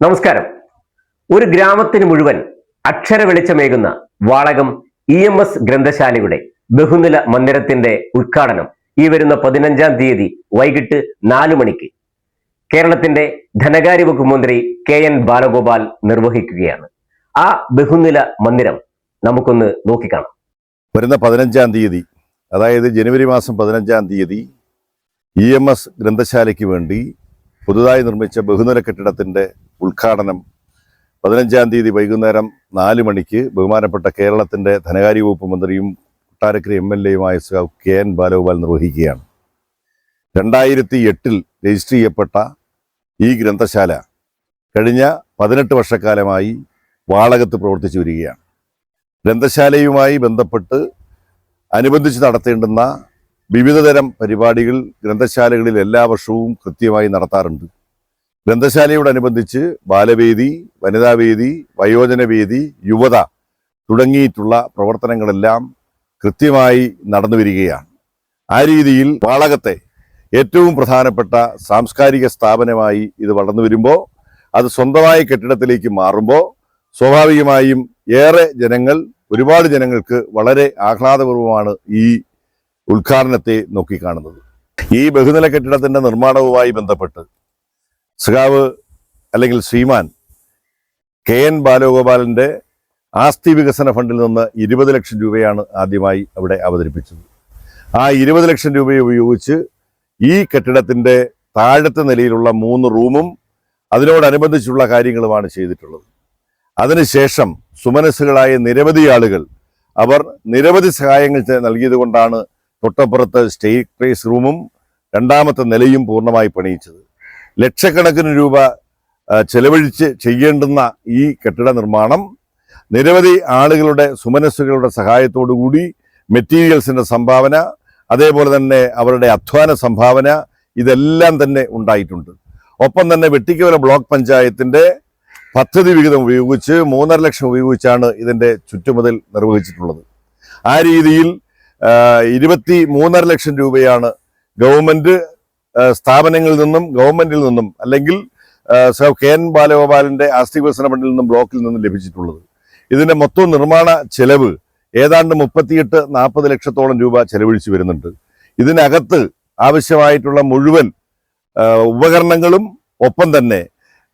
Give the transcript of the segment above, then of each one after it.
നമസ്കാരം. ഒരു ഗ്രാമത്തിന് മുഴുവൻ അക്ഷര വെളിച്ചമേകുന്ന വാളകം ഇ എം എസ് ഗ്രന്ഥശാലയുടെ ബഹുനില മന്ദിരത്തിന്റെ ഉദ്ഘാടനം ഈ വരുന്ന പതിനഞ്ചാം തീയതി വൈകിട്ട് നാലു മണിക്ക് കേരളത്തിന്റെ ധനകാര്യ വകുപ്പ് മന്ത്രി കെ എൻ ബാലഗോപാൽ നിർവഹിക്കുകയാണ്. ആ ബഹുനില മന്ദിരം നമുക്കൊന്ന് നോക്കിക്കാണാം. വരുന്ന പതിനഞ്ചാം തീയതി അതായത് ജനുവരി മാസം പതിനഞ്ചാം തീയതി ഇ എം എസ് ഗ്രന്ഥശാലയ്ക്ക് വേണ്ടി പുതുതായി നിർമ്മിച്ച ബഹുനില കെട്ടിടത്തിന്റെ ഉദ്ഘാടനം പതിനഞ്ചാം തീയതി വൈകുന്നേരം നാല് മണിക്ക് ബഹുമാനപ്പെട്ട കേരളത്തിന്റെ ധനകാര്യ വകുപ്പ് മന്ത്രിയും കൊട്ടാരക്കര എം എൽ എയുമായ കെ എൻ ബാലഗോപാൽ നിർവഹിക്കുകയാണ്. രണ്ടായിരത്തി എട്ടിൽ രജിസ്റ്റർ ചെയ്യപ്പെട്ട ഈ ഗ്രന്ഥശാല കഴിഞ്ഞ പതിനെട്ട് വർഷക്കാലമായി വാളകത്ത് പ്രവർത്തിച്ചു വരികയാണ്. ഗ്രന്ഥശാലയുമായി ബന്ധപ്പെട്ട് അനുബന്ധിച്ച് നടത്തേണ്ടുന്ന വിവിധതരം പരിപാടികൾ ഗ്രന്ഥശാലകളിൽ എല്ലാ വർഷവും കൃത്യമായി നടത്താറുണ്ട്. ഗ്രന്ഥശാലയോടനുബന്ധിച്ച് ബാലവേദി വനിതാവേദി വയോജനവേദി യുവത തുടങ്ങിയിട്ടുള്ള പ്രവർത്തനങ്ങളെല്ലാം കൃത്യമായി നടന്നു വരികയാണ്. ആ രീതിയിൽ വാളകത്തെ ഏറ്റവും പ്രധാനപ്പെട്ട സാംസ്കാരിക സ്ഥാപനമായി ഇത് വളർന്നു വരുമ്പോൾ അത് സ്വന്തമായ കെട്ടിടത്തിലേക്ക് മാറുമ്പോൾ സ്വാഭാവികമായും ഏറെ ജനങ്ങൾ ഒരുപാട് ജനങ്ങൾക്ക് വളരെ ആഹ്ലാദപൂർവമാണ് ഈ ഉദ്ഘാടനത്തെ നോക്കിക്കാണുന്നത്. ഈ ബഹുനില കെട്ടിടത്തിന്റെ നിർമ്മാണവുമായി ബന്ധപ്പെട്ട് സഖാവ് അല്ലെങ്കിൽ ശ്രീമാൻ കെ എൻ ബാലഗോപാലന്റെ ആസ്തി വികസന ഫണ്ടിൽ നിന്ന് ഇരുപത് ലക്ഷം രൂപയാണ് ആദ്യമായി അവിടെ അവതരിപ്പിച്ചത്. ആ ഇരുപത് ലക്ഷം രൂപ ഉപയോഗിച്ച് ഈ കെട്ടിടത്തിന്റെ താഴത്തെ നിലയിലുള്ള മൂന്ന് റൂമും അതിനോടനുബന്ധിച്ചുള്ള കാര്യങ്ങളുമാണ് ചെയ്തിട്ടുള്ളത്. അതിനുശേഷം സുമനസ്സുകളായ നിരവധി ആളുകൾ അവർ നിരവധി സഹായങ്ങൾ നൽകിയത് കൊണ്ടാണ് തൊട്ടപ്പുറത്ത് സ്റ്റേറ്റ് റൂമും രണ്ടാമത്തെ നിലയും പൂർണമായി പണിയിച്ചത്. ലക്ഷക്കണക്കിന് രൂപ ചെലവഴിച്ച് ചെയ്യേണ്ടുന്ന ഈ കെട്ടിട നിർമ്മാണം നിരവധി ആളുകളുടെ സുമനസ്സുകളുടെ സഹായത്തോടുകൂടി മെറ്റീരിയൽസിന്റെ സംഭാവന അതേപോലെ തന്നെ അവരുടെ അധ്വാന സംഭാവന ഇതെല്ലാം തന്നെ ഉണ്ടായിട്ടുണ്ട്. ഒപ്പം തന്നെ വെട്ടിക്കവല ബ്ലോക്ക് പഞ്ചായത്തിന്റെ പദ്ധതി വിഹിതം ഉപയോഗിച്ച് മൂന്നര ലക്ഷം ഉപയോഗിച്ചാണ് ഇതിന്റെ ചുറ്റുമതിൽ നിർവഹിച്ചിട്ടുള്ളത്. ആ രീതിയിൽ ഇരുപത്തി മൂന്നര ലക്ഷം രൂപയാണ് ഗവൺമെന്റ് ആ, സ്ഥാപനങ്ങളിൽ നിന്നും ഗവൺമെന്റിൽ നിന്നും അല്ലെങ്കിൽ കെ എൻ ബാലഗോപാലിന്റെ ആസ്തി വികസന ഫണ്ടിൽ നിന്നും ബ്ലോക്കിൽ നിന്നും ലഭിച്ചിട്ടുള്ളത്. ഇതിന്റെ മൊത്തം നിർമ്മാണ ചെലവ് ഏതാണ്ട് മുപ്പത്തിയെട്ട് നാൽപ്പത് ലക്ഷത്തോളം രൂപ ചെലവഴിച്ചു വരുന്നുണ്ട്. ഇതിനകത്ത് ആവശ്യമായിട്ടുള്ള മുഴുവൻ ഉപകരണങ്ങളും ഒപ്പം തന്നെ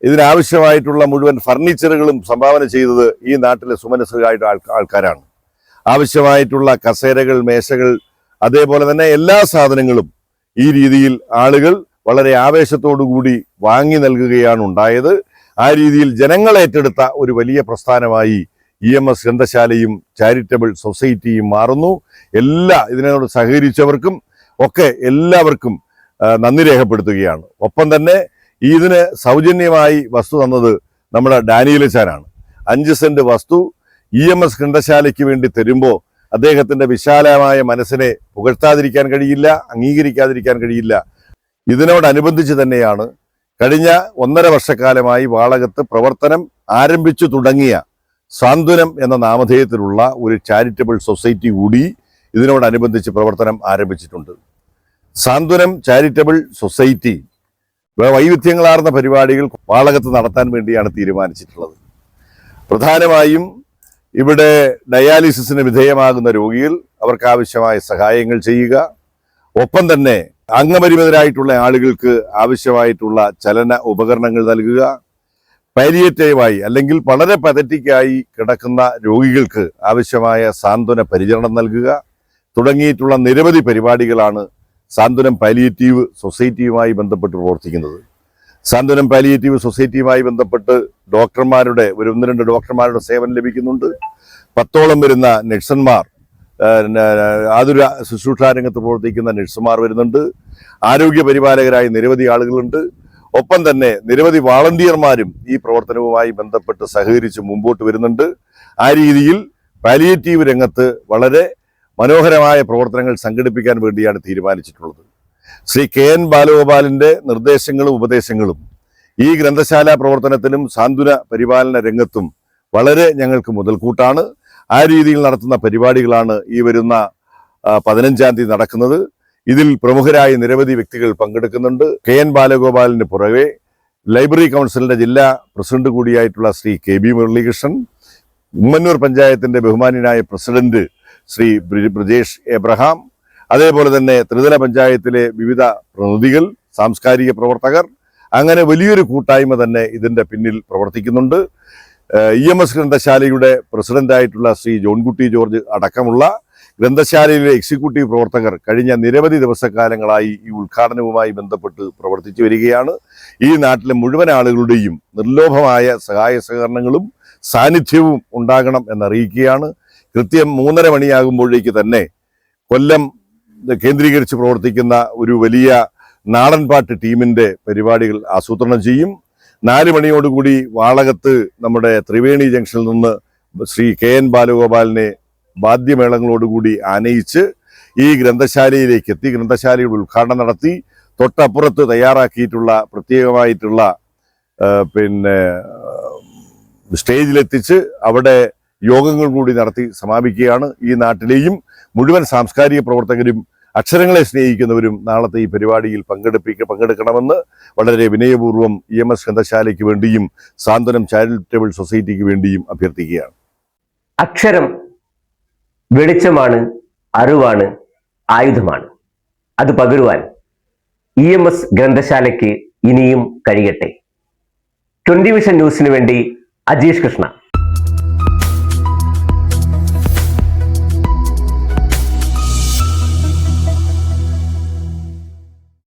ഇതിനാവശ്യമായിട്ടുള്ള മുഴുവൻ ഫർണിച്ചറുകളും സംഭാവന ചെയ്തത് ഈ നാട്ടിലെ സുമനസ്സുകായിട്ട് ആൾക്കാരാണ്. ആവശ്യമായിട്ടുള്ള കസേരകൾ മേശകൾ അതേപോലെ തന്നെ എല്ലാ സാധനങ്ങളും ഈ രീതിയിൽ ആളുകൾ വളരെ ആവേശത്തോടുകൂടി വാങ്ങി നൽകുകയാണ് ഉണ്ടായത്. ആ രീതിയിൽ ജനങ്ങൾ ഏറ്റെടുത്ത ഒരു വലിയ പ്രസ്ഥാനമായി ഇ എം എസ് ഗ്രന്ഥശാലയും ചാരിറ്റബിൾ സൊസൈറ്റിയും മാറുന്നു. എല്ലാ ഇതിനോട് സഹകരിച്ചവർക്കും ഒക്കെ എല്ലാവർക്കും നന്ദി രേഖപ്പെടുത്തുകയാണ്. ഒപ്പം തന്നെ ഇതിന് സൗജന്യമായി വസ്തു തന്നത് നമ്മുടെ ഡാനിയലച്ചാനാണ്. അഞ്ച് സെന്റ് വസ്തു ഇ എം എസ് ഗ്രന്ഥശാലയ്ക്ക് വേണ്ടി തരുമ്പോൾ അദ്ദേഹത്തിന്റെ വിശാലമായ മനസ്സിനെ പുകഴ്ത്താതിരിക്കാൻ കഴിയില്ല അംഗീകരിക്കാതിരിക്കാൻ കഴിയില്ല. ഇതിനോടനുബന്ധിച്ച് തന്നെയാണ് കഴിഞ്ഞ ഒന്നര വർഷക്കാലമായി വാളകത്ത് പ്രവർത്തനം ആരംഭിച്ചു തുടങ്ങിയ സാന്ത്വനം എന്ന നാമധേയത്തിലുള്ള ഒരു ചാരിറ്റബിൾ സൊസൈറ്റി കൂടി ഇതിനോടനുബന്ധിച്ച് പ്രവർത്തനം ആരംഭിച്ചിട്ടുണ്ട്. സാന്ത്വനം ചാരിറ്റബിൾ സൊസൈറ്റി വൈവിധ്യങ്ങളാർന്ന പരിപാടികൾ വാളകത്ത് നടത്താൻ വേണ്ടിയാണ് തീരുമാനിച്ചിട്ടുള്ളത്. പ്രധാനമായും ഇവിടെ ഡയാലിസിസിന് വിധേയമാകുന്ന രോഗികൾ അവർക്ക് ആവശ്യമായ സഹായങ്ങൾ ചെയ്യുക. ഒപ്പം തന്നെ അംഗപരിമിതരായിട്ടുള്ള ആളുകൾക്ക് ആവശ്യമായിട്ടുള്ള ചലന ഉപകരണങ്ങൾ നൽകുക. പാലിയേറ്റീവായി അല്ലെങ്കിൽ വളരെ പതറ്റിക്കായി കിടക്കുന്ന രോഗികൾക്ക് ആവശ്യമായ സാന്ത്വന പരിചരണം നൽകുക. തുടങ്ങിയിട്ടുള്ള നിരവധി പരിപാടികളാണ് സാന്ത്വനം പാലിയേറ്റീവ് സൊസൈറ്റിയുമായി ബന്ധപ്പെട്ട് പ്രവർത്തിക്കുന്നത്. സാന്ത്വനം പാലിയേറ്റീവ് സൊസൈറ്റിയുമായി ബന്ധപ്പെട്ട് ഡോക്ടർമാരുടെ ഒരു ഒന്ന് രണ്ട് ഡോക്ടർമാരുടെ സേവനം ലഭിക്കുന്നുണ്ട്. പത്തോളം വരുന്ന നഴ്സന്മാർ ആതുര ശുശ്രൂഷ രംഗത്ത് പ്രവർത്തിക്കുന്ന നഴ്സുമാർ വരുന്നുണ്ട്. ആരോഗ്യ പരിപാലകരായ നിരവധി ആളുകളുണ്ട്. ഒപ്പം തന്നെ നിരവധി വാളണ്ടിയർമാരും ഈ പ്രവർത്തനവുമായി ബന്ധപ്പെട്ട് സഹകരിച്ച് മുമ്പോട്ട് വരുന്നുണ്ട്. ആ രീതിയിൽ പാലിയേറ്റീവ് രംഗത്ത് വളരെ മനോഹരമായ പ്രവർത്തനങ്ങൾ സംഘടിപ്പിക്കാൻ വേണ്ടിയാണ് തീരുമാനിച്ചിട്ടുള്ളത്. ശ്രീ കെ എൻ ബാലഗോപാലിന്റെ നിർദ്ദേശങ്ങളും ഉപദേശങ്ങളും ഈ ഗ്രന്ഥശാല പ്രവർത്തനത്തിലും സാന്ത്വന പരിപാലന രംഗത്തും വളരെ ഞങ്ങൾക്ക് മുതൽക്കൂട്ടാണ്. ആ രീതിയിൽ നടത്തുന്ന പരിപാടികളാണ് ഈ വരുന്ന പതിനഞ്ചാം തീയതി നടക്കുന്നത്. ഇതിൽ പ്രമുഖരായ നിരവധി വ്യക്തികൾ പങ്കെടുക്കുന്നുണ്ട്. കെ എൻ ബാലഗോപാലിന് പുറകെ ലൈബ്രറി കൗൺസിലിന്റെ ജില്ലാ പ്രസിഡന്റ് കൂടിയായിട്ടുള്ള ശ്രീ കെ ബി മുരളീകൃഷ്ണൻ ഉമ്മന്നൂർ പഞ്ചായത്തിന്റെ ബഹുമാന്യനായ പ്രസിഡന്റ് ശ്രീ ബ്രിജേഷ് എബ്രഹാം അതേപോലെ തന്നെ ത്രിതല പഞ്ചായത്തിലെ വിവിധ പ്രതിനിധികൾ സാംസ്കാരിക പ്രവർത്തകർ അങ്ങനെ വലിയൊരു കൂട്ടായ്മ തന്നെ ഇതിന്റെ പിന്നിൽ പ്രവർത്തിക്കുന്നുണ്ട്. ഇ എം എസ് ഗ്രന്ഥശാലയുടെ പ്രസിഡന്റായിട്ടുള്ള ശ്രീ ജോൺകുട്ടി ജോർജ് അടക്കമുള്ള ഗ്രന്ഥശാലയിലെ എക്സിക്യൂട്ടീവ് പ്രവർത്തകർ കഴിഞ്ഞ നിരവധി ദിവസക്കാലങ്ങളായി ഈ ഉദ്ഘാടനവുമായി ബന്ധപ്പെട്ട് പ്രവർത്തിച്ചു വരികയാണ്. ഈ നാട്ടിലെ മുഴുവൻ ആളുകളുടെയും നിർലോഭമായ സഹായ സഹകരണങ്ങളും സാന്നിധ്യവും ഉണ്ടാകണം എന്നറിയിക്കുകയാണ്. കൃത്യം മൂന്നര മണിയാകുമ്പോഴേക്ക് തന്നെ കൊല്ലം കേന്ദ്രീകരിച്ച് പ്രവർത്തിക്കുന്ന ഒരു വലിയ നാടൻപാട്ട് ടീമിന്റെ പരിപാടികൾ ആസൂത്രണം ചെയ്യും. നാല് മണിയോടുകൂടി വാളകത്ത് നമ്മുടെ ത്രിവേണി ജംഗ്ഷനിൽ നിന്ന് ശ്രീ കെ എൻ ബാലഗോപാലിനെ വാദ്യമേളങ്ങളോടുകൂടി ആനയിച്ച് ഈ ഗ്രന്ഥശാലയിലേക്ക് എത്തി ഗ്രന്ഥശാലയുടെ ഉദ്ഘാടനം നടത്തി തൊട്ടപ്പുറത്ത് തയ്യാറാക്കിയിട്ടുള്ള പ്രത്യേകമായിട്ടുള്ള പിന്നെ സ്റ്റേജിലെത്തിച്ച് അവിടെ യോഗങ്ങൾ കൂടി നടത്തി സമാപിക്കുകയാണ് ഈ നാട്ടിലെയും മുഴുവൻ സാംസ്കാരിക പ്രവർത്തകരും അക്ഷരങ്ങളെ സ്നേഹിക്കുന്നവരും നാളത്തെ ഈ പരിപാടിയിൽ പങ്കെടുപ്പിക്ക പങ്കെടുക്കണമെന്ന് വളരെ വിനയപൂർവം ഇ എം എസ് ഗ്രന്ഥശാലയ്ക്ക് വേണ്ടിയും സാന്ത്വനം ചാരിറ്റബിൾ സൊസൈറ്റിക്ക് വേണ്ടിയും അഭ്യർത്ഥിക്കുകയാണ്. അക്ഷരം വെളിച്ചമാണ് അറിവാണ് ആയുധമാണ്. അത് പകരുവാൻ ഇ എം എസ് ഗ്രന്ഥശാലയ്ക്ക് ഇനിയും കഴിയട്ടെ. ട്വന്റി വിഷൻ ന്യൂസിന് വേണ്ടി അജീഷ് കൃഷ്ണ.